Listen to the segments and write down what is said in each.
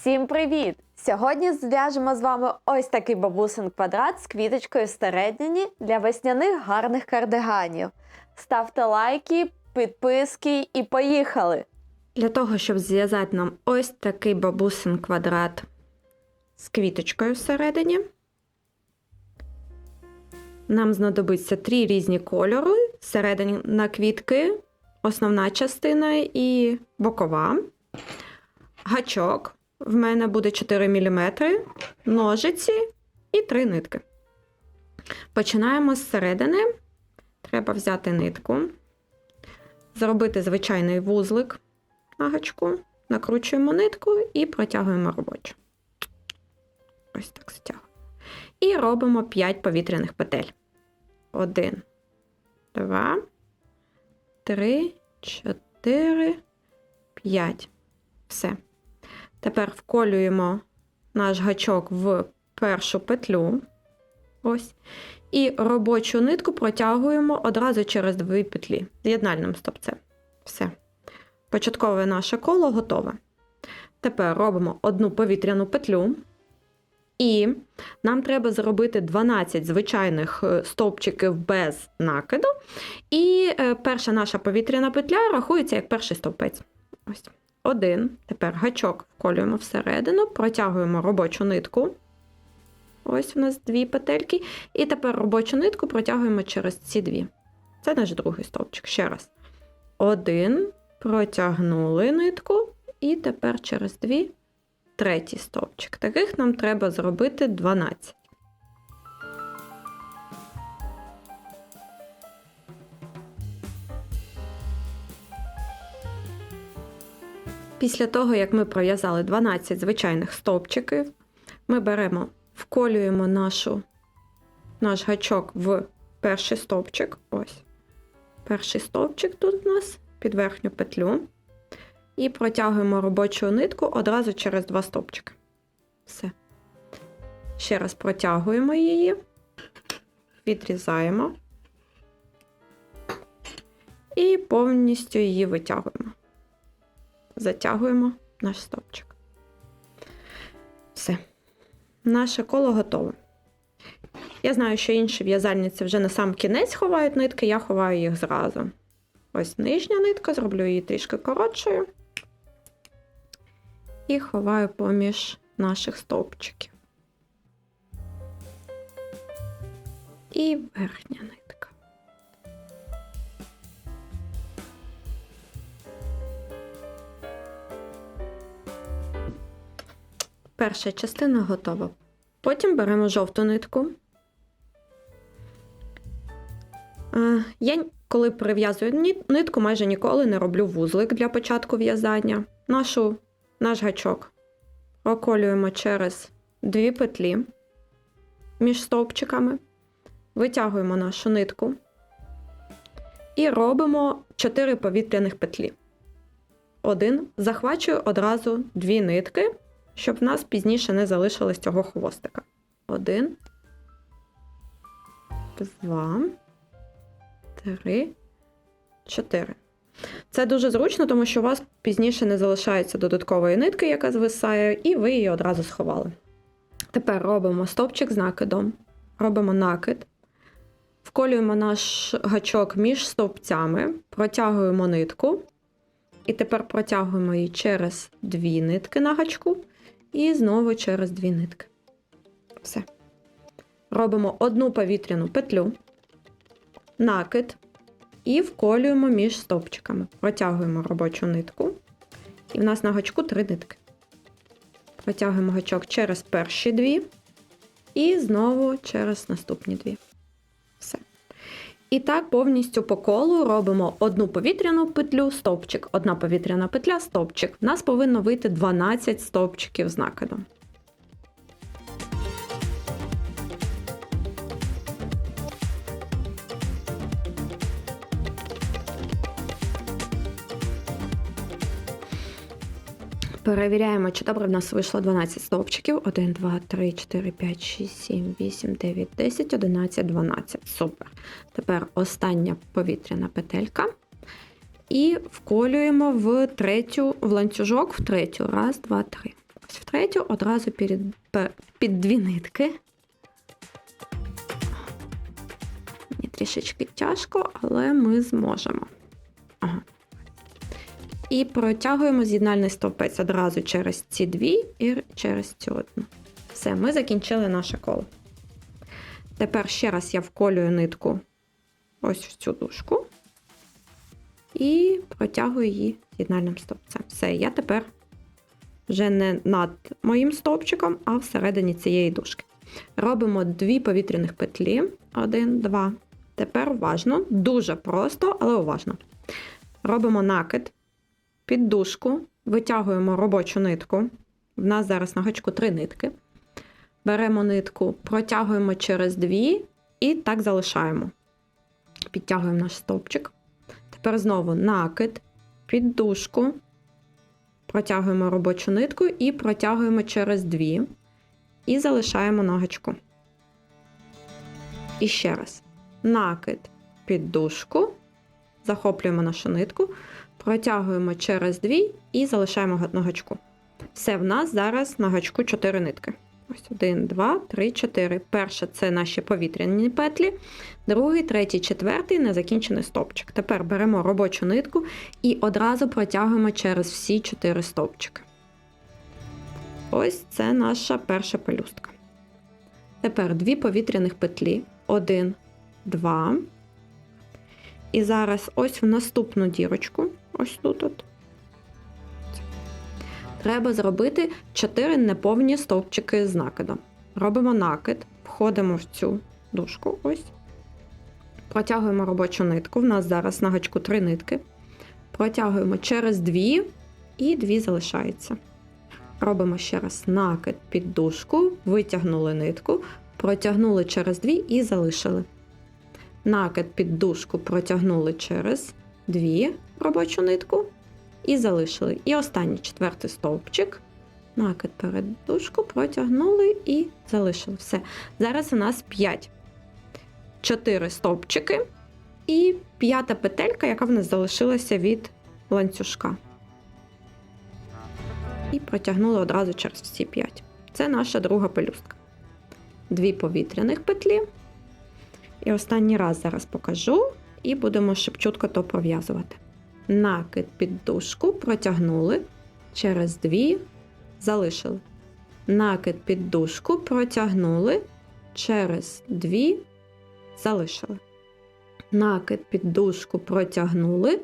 Всім привіт! Сьогодні зв'яжемо з вами ось такий бабусин квадрат з квіточкою всередині для весняних гарних кардиганів. Ставте лайки, підписки і поїхали! Для того, щоб зв'язати нам ось такий бабусин квадрат з квіточкою всередині, нам знадобиться три різні кольори. Всередині на квітки, основна частина і бокова. Гачок. В мене буде 4 мм, ножиці і 3 нитки. Починаємо з середини. Треба взяти нитку, зробити звичайний вузлик на гачку, накручуємо нитку і протягуємо робочу. Ось так стягуємо. І робимо 5 повітряних петель. 1, 2, 3, 4, 5. Все. Тепер вколюємо наш гачок в першу петлю. Ось. І робочу нитку протягуємо одразу через дві петлі з'єднальним стопцем. Все. Початкове наше коло готове. Тепер робимо одну повітряну петлю. І нам треба зробити 12 звичайних е, стовпчиків без накиду. І е, перша наша повітряна петля рахується як перший стовпець. Ось. Один. Тепер гачок вколюємо всередину, протягуємо робочу нитку. Ось у нас дві петельки. І тепер робочу нитку протягуємо через ці дві. Це наш другий стовпчик. Ще раз. Один. Протягнули нитку, і тепер через дві третій стовпчик. Таких нам треба зробити 12. Після того, як ми пров'язали 12 звичайних стовпчиків, ми беремо, вколюємо нашу, наш гачок в перший стовпчик. Ось. Перший стовпчик тут у нас під верхню петлю. І протягуємо робочу нитку одразу через два стовпчики. Все. Ще раз протягуємо її, відрізаємо і повністю її витягуємо. Затягуємо наш стовпчик. Все. Наше коло готове. Я знаю, що інші в'язальниці вже на сам кінець ховають нитки, я ховаю їх зразу. Ось нижня нитка, зроблю її трішки коротшою. І ховаю поміж наших стовпчиків. І верхня нитка. Перша частина готова. Потім беремо жовту нитку. Е, Я, коли прив'язую нитку, майже ніколи не роблю вузлик для початку в'язання. Нашу, наш гачок проколюємо через дві петлі між стовпчиками, витягуємо нашу нитку і робимо 4 повітряних петлі. Один захвачую одразу дві нитки, щоб в нас пізніше не залишилось цього хвостика. Один, два, три, чотири. Це дуже зручно, тому що у вас пізніше не залишається додаткової нитки, яка звисає, і ви її одразу сховали. Тепер робимо стовпчик з накидом, робимо накид, вколюємо наш гачок між стовпцями, протягуємо нитку, і тепер протягуємо її через дві нитки на гачку, і знову через дві нитки. Все. Робимо одну повітряну петлю, накид і вколюємо між стовпчиками. Протягуємо робочу нитку. І в нас на гачку три нитки. Протягуємо гачок через перші дві, і знову через наступні дві. І так повністю по колу робимо одну повітряну петлю, стовпчик, одна повітряна петля, стовпчик. У нас повинно вийти 12 стовпчиків з накидом. Перевіряємо, чи добре в нас вийшло 12 стовпчиків. 1, 2, 3, 4, 5, 6, 7, 8, 9, 10, 11, 12. Супер. Тепер остання повітряна петелька. І вколюємо в третю, в ланцюжок в третю. Раз, два, три. Ось в третю одразу під, під дві нитки. Мені трішечки тяжко, але ми зможемо. Ага. І протягуємо з'єднальний стовпець одразу через ці дві і через цю одну. Все, ми закінчили наше коло. Тепер ще раз я вколюю нитку ось в цю дужку і протягую її з'єднальним стовпцем. Все, я тепер вже не над моїм стовпчиком, а всередині цієї дужки. Робимо дві повітряних петлі. Один, два. Тепер уважно, дуже просто, але уважно. Робимо накид під дужку, витягуємо робочу нитку. В нас зараз на гачку три нитки. Беремо нитку, протягуємо через дві і так залишаємо. Підтягуємо наш стовпчик. Тепер знову накид під дужку, протягуємо робочу нитку і протягуємо через дві. І залишаємо на. І ще раз. Накид під дужку, захоплюємо нашу нитку, протягуємо через дві і залишаємо на гачку. Все, в нас зараз на гачку 4 нитки. Ось один, два, три, чотири. Перше це наші повітряні петлі, другий, третій, четвертий незакінчений стовпчик. Тепер беремо робочу нитку і одразу протягуємо через всі чотири стовпчики. Ось це наша перша пелюстка. Тепер дві повітряних петлі. Один, два. І зараз ось в наступну дірочку, ось тут. от, Треба зробити 4 неповні стовпчики з накидом. Робимо накид, входимо в цю дужку, ось. Протягуємо робочу нитку. В нас зараз на гачку 3 нитки. Протягуємо через 2 і 2 залишається. Робимо ще раз накид під дужку, витягнули нитку, протягнули через 2 і залишили. Накид під дужку протягнули через 2 робочу нитку і залишили. І останній четвертий стовпчик. Накид перед дужку протягнули і залишили. Все. Зараз у нас 5. 4 стовпчики і п'ята петелька, яка в нас залишилася від ланцюжка. І протягнули одразу через всі 5. Це наша друга пелюстка. Дві повітряних петлі. І останній раз зараз покажу, і будемо шепчутко то пров'язувати накид під дужку протягнули. Через дві, залишили. Накид під дужку протягнули. Через дві, залишили. Накид під дужку протягнули.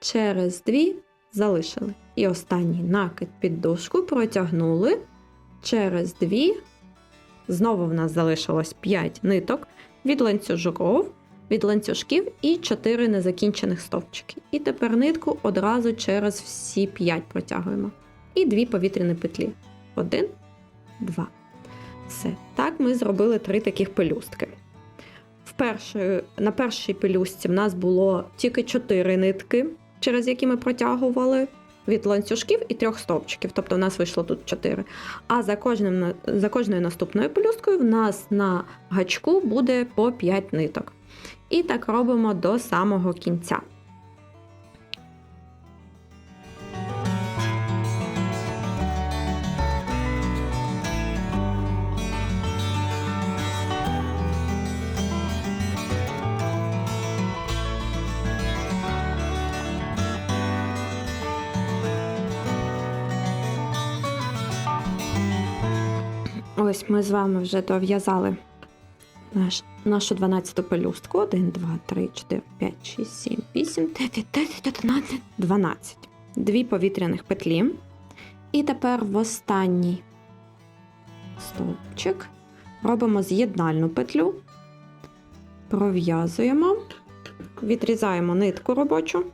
Через дві, залишили. І останній накид під дужку протягнули. Через дві. Знову в нас залишилось 5 ниток від ланцюжків від ланцюжків і 4 незакінчених стовпчики. І тепер нитку одразу через всі 5 протягуємо. І дві повітряні петлі. Один, два. Все. Так ми зробили три таких пелюстки. В першої, на першій пелюстці в нас було тільки 4 нитки, через які ми протягували. Від ланцюжків і трьох стовпчиків, тобто в нас вийшло тут 4. А за кожним, за кожною наступною пелюсткою в нас на гачку буде по 5 ниток. І так робимо до самого кінця. Ось ми з вами вже дов'язали наш, нашу 12-ту пелюстку. 1, 2, 3, 4, 5, 6, 7, 8, 9, 10, 11, 12. Дві повітряних петлі. І тепер в останній стовпчик робимо з'єднальну петлю, пров'язуємо, відрізаємо нитку робочу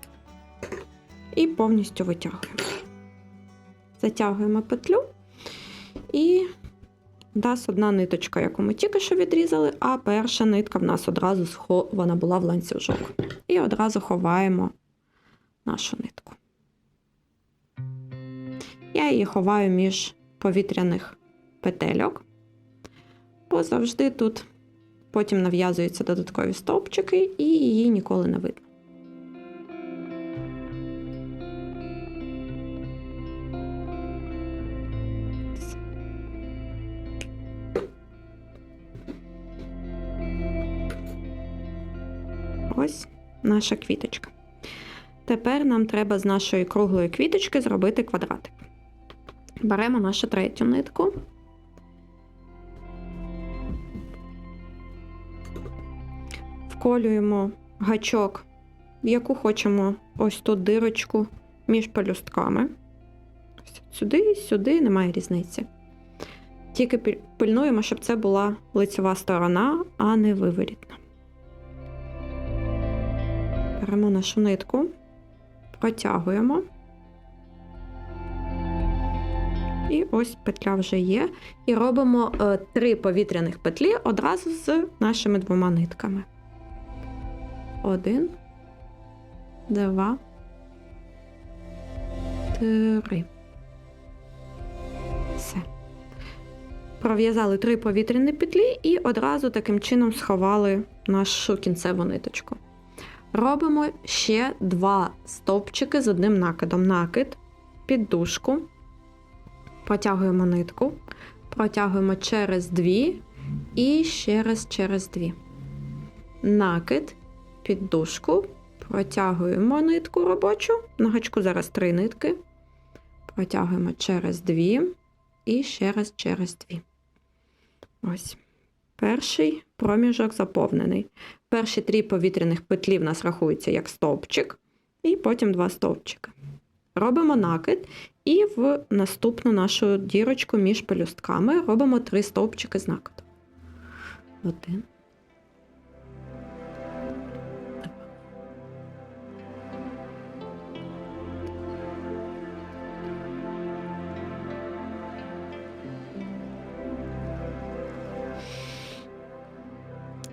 і повністю витягуємо. Затягуємо петлю і нас одна ниточка, яку ми тільки що відрізали, а перша нитка в нас одразу схована була в ланцюжок. І одразу ховаємо нашу нитку. Я її ховаю між повітряних петельок, бо завжди тут потім нав'язуються додаткові стовпчики, і її ніколи не видно. Ось наша квіточка. Тепер нам треба з нашої круглої квіточки зробити квадратик. Беремо нашу третю нитку. Вколюємо гачок, в яку хочемо ось тут дирочку між пелюстками. Сюди, сюди, немає різниці. Тільки пильнуємо, щоб це була лицева сторона, а не виворітна. Беремо нашу нитку, протягуємо. І ось петля вже є. І робимо е, три повітряних петлі одразу з нашими двома нитками. Один, два, три. Все. Пров'язали три повітряні петлі і одразу таким чином сховали нашу кінцеву ниточку. Робимо ще два стовпчики з одним накидом. Накид, піддушку, протягуємо нитку, протягуємо через дві і ще раз через дві. Накид, піддушку, протягуємо нитку робочу. На гачку зараз три нитки. Протягуємо через дві і ще раз через дві. Ось. Перший проміжок заповнений. Перші три повітряних петлі в нас рахуються як стовпчик, і потім два стовпчики. Робимо накид, і в наступну нашу дірочку між пелюстками робимо три стовпчики з накиду. Один.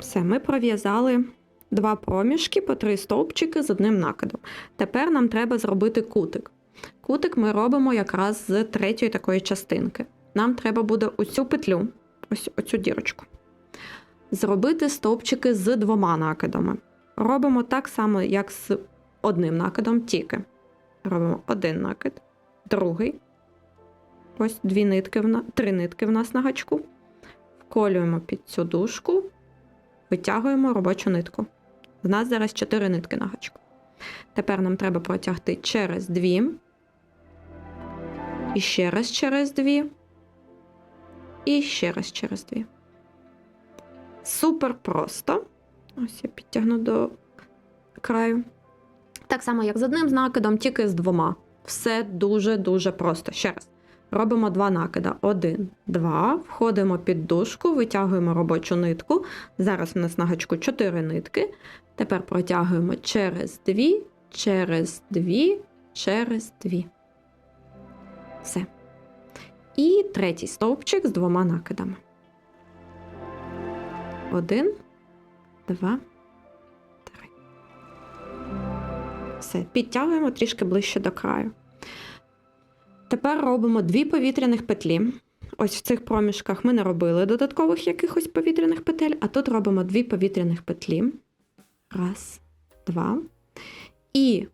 Все, ми пров'язали два проміжки по три стовпчики з одним накидом. Тепер нам треба зробити кутик. Кутик ми робимо якраз з третьої такої частинки. Нам треба буде оцю петлю, ось оцю дірочку, зробити стовпчики з двома накидами. Робимо так само, як з одним накидом, тільки робимо один накид, другий. Ось дві нитки, в на- три нитки в нас на гачку. Вколюємо під цю дужку, витягуємо робочу нитку. В нас зараз 4 нитки на гачку. Тепер нам треба протягти через дві. І ще раз через дві. І ще раз через дві. Супер просто. Ось я підтягну до краю. Так само, як з одним накидом, тільки з двома. Все дуже-дуже просто. Ще раз. Робимо два накида. Один, два. Входимо під дужку, витягуємо робочу нитку. Зараз у нас на гачку 4 нитки. Тепер протягуємо через дві, через дві, через дві. Все. І третій стовпчик з двома накидами. Один, два, три. Все. Підтягуємо трішки ближче до краю. Тепер робимо дві повітряних петлі. Ось в цих проміжках ми не робили додаткових якихось повітряних петель, а тут робимо дві повітряних петлі. Раз, два. І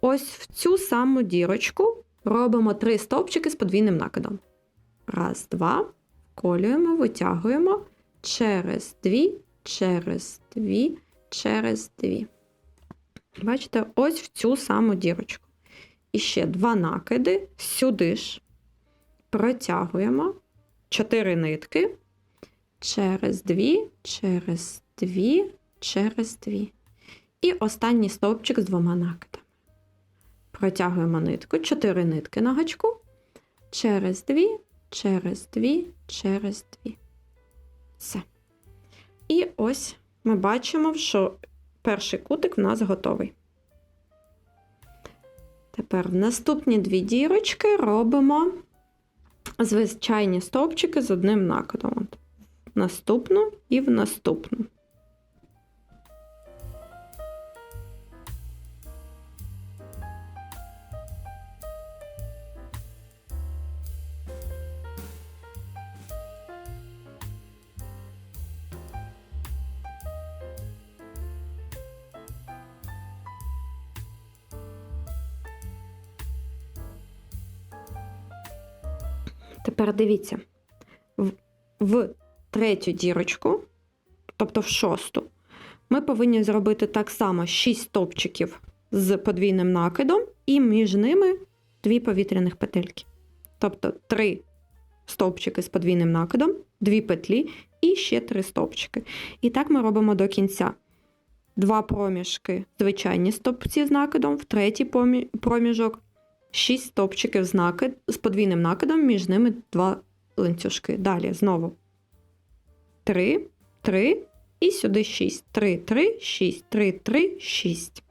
ось в цю саму дірочку робимо три стовпчики з подвійним накидом. Раз, два. Вколюємо, витягуємо через дві, через дві, через дві. Бачите, ось в цю саму дірочку. І ще два накиди сюди ж протягуємо чотири нитки через дві, через дві, через дві. І останній стовпчик з двома накидами. Протягуємо нитку, чотири нитки на гачку, через дві, через дві, через дві. Все. І ось ми бачимо, що перший кутик в нас готовий. Тепер в наступні дві дірочки робимо звичайні стовпчики з одним накидом. Наступну і в наступну. Тепер дивіться, в, в третю дірочку, тобто в шосту, ми повинні зробити так само 6 стовпчиків з подвійним накидом, і між ними дві повітряних петельки. Тобто 3 стовпчики з подвійним накидом, 2 петлі і ще 3 стовпчики. І так ми робимо до кінця. Два проміжки звичайні стовпці з накидом, в третій проміжок 6 стовпчиків з, накид, з подвійним накидом, між ними два ланцюжки. Далі знову 3, 3 і сюди 6. 3, 3, 6, 3, 3, 6.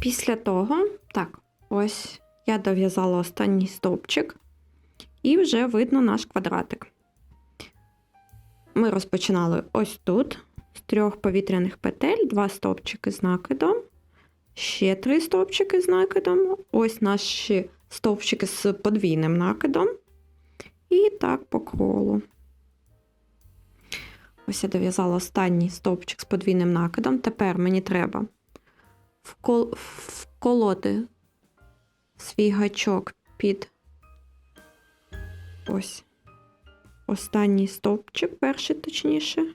Після того, так, ось я дов'язала останній стовпчик, і вже видно наш квадратик. Ми розпочинали ось тут трьох повітряних петель, два стовпчики з накидом, ще три стовпчики з накидом, ось наші стовпчики з подвійним накидом. І так по колу. Ось я дов'язала останній стовпчик з подвійним накидом. Тепер мені треба вкол... вколоти свій гачок під ось останній стовпчик, перший точніше,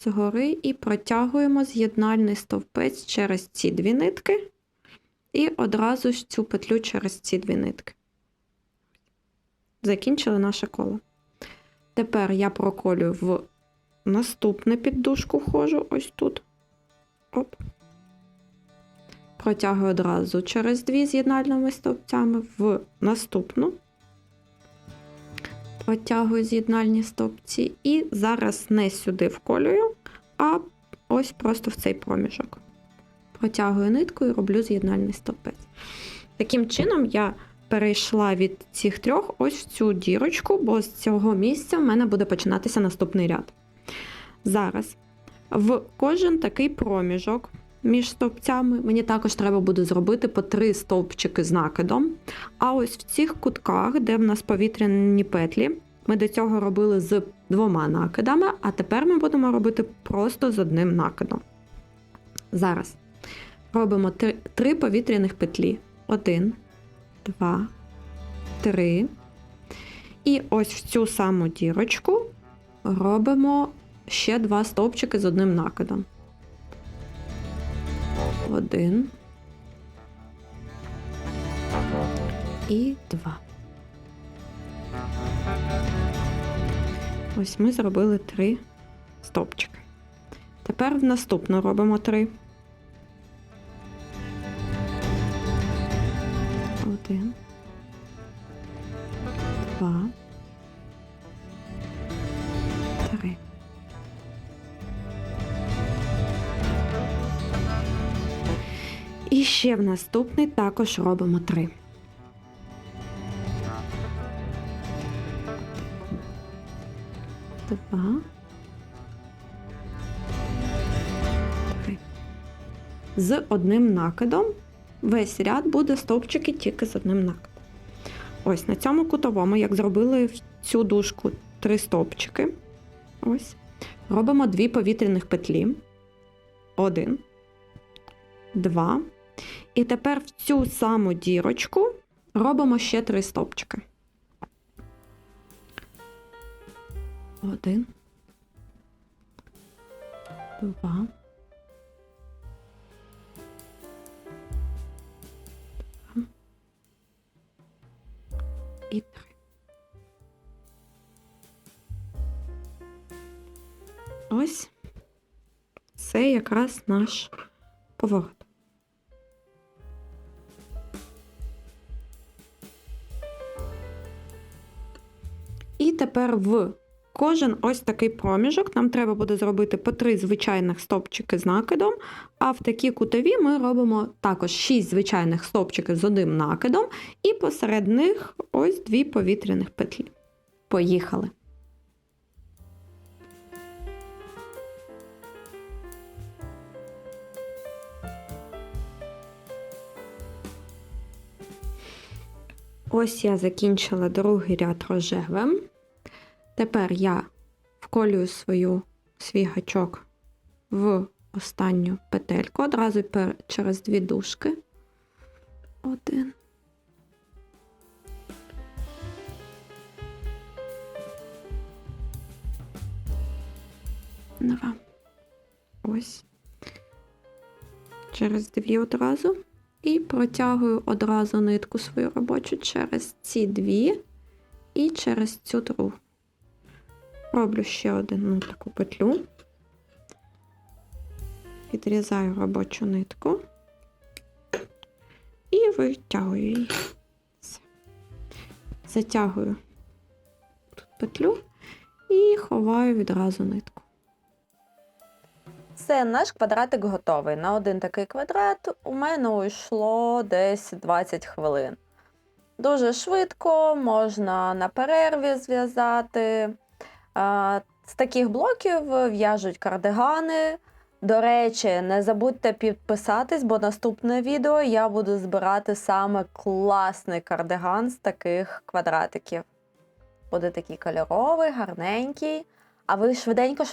згори, і протягуємо з'єднальний стовпець через ці дві нитки, і одразу ж цю петлю через ці дві нитки. Закінчили наше коло. Тепер я проколюю в наступне піддужку вхожу ось тут. Оп. Протягую одразу через дві з'єднальними стовпцями в наступну. Протягую з'єднальні стовпці і зараз не сюди вколюю, а ось просто в цей проміжок. Протягую нитку і роблю з'єднальний стовпець. Таким чином я перейшла від цих трьох ось в цю дірочку, бо з цього місця в мене буде починатися наступний ряд. Зараз в кожен такий проміжок між стовпцями мені також треба буде зробити по три стовпчики з накидом. А ось в цих кутках, де в нас повітряні петлі, ми до цього робили з двома накидами, а тепер ми будемо робити просто з одним накидом. Зараз робимо три, три повітряних петлі. Один, два, три. І ось в цю саму дірочку робимо ще два стовпчики з одним накидом. Один. І два. Ось ми зробили три стовпчики. Тепер в наступну робимо три. І ще в наступний також робимо три. Два. Три. З одним накидом весь ряд буде стовпчики тільки з одним накидом. Ось на цьому кутовому, як зробили в цю дужку три стовпчики. Ось. Робимо дві повітряних петлі. Один, два. І тепер в цю саму дірочку робимо ще три стовпчики. Один. Два. Два. І три. Ось. Це якраз наш поворот. І тепер в кожен ось такий проміжок нам треба буде зробити по три звичайних стовпчики з накидом, а в такі кутові ми робимо також 6 звичайних стовпчиків з одним накидом, і посеред них ось дві повітряних петлі. Поїхали! Ось я закінчила другий ряд рожевим. Тепер я вколюю свою, свій гачок в останню петельку, одразу пер, через дві дужки. Один. Два. Ось. Через дві одразу. І протягую одразу нитку свою робочу через ці дві і через цю другу. Роблю ще одну таку петлю. Відрізаю робочу нитку і витягую її. Затягую тут петлю і ховаю відразу нитку. Все, наш квадратик готовий. На один такий квадрат у мене уйшло десь 20 хвилин. Дуже швидко, можна на перерві зв'язати. З таких блоків в'яжуть кардигани. До речі, не забудьте підписатись, бо наступне відео я буду збирати саме класний кардиган з таких квадратиків. Буде такий кольоровий, гарненький. А ви швиденько-швиденько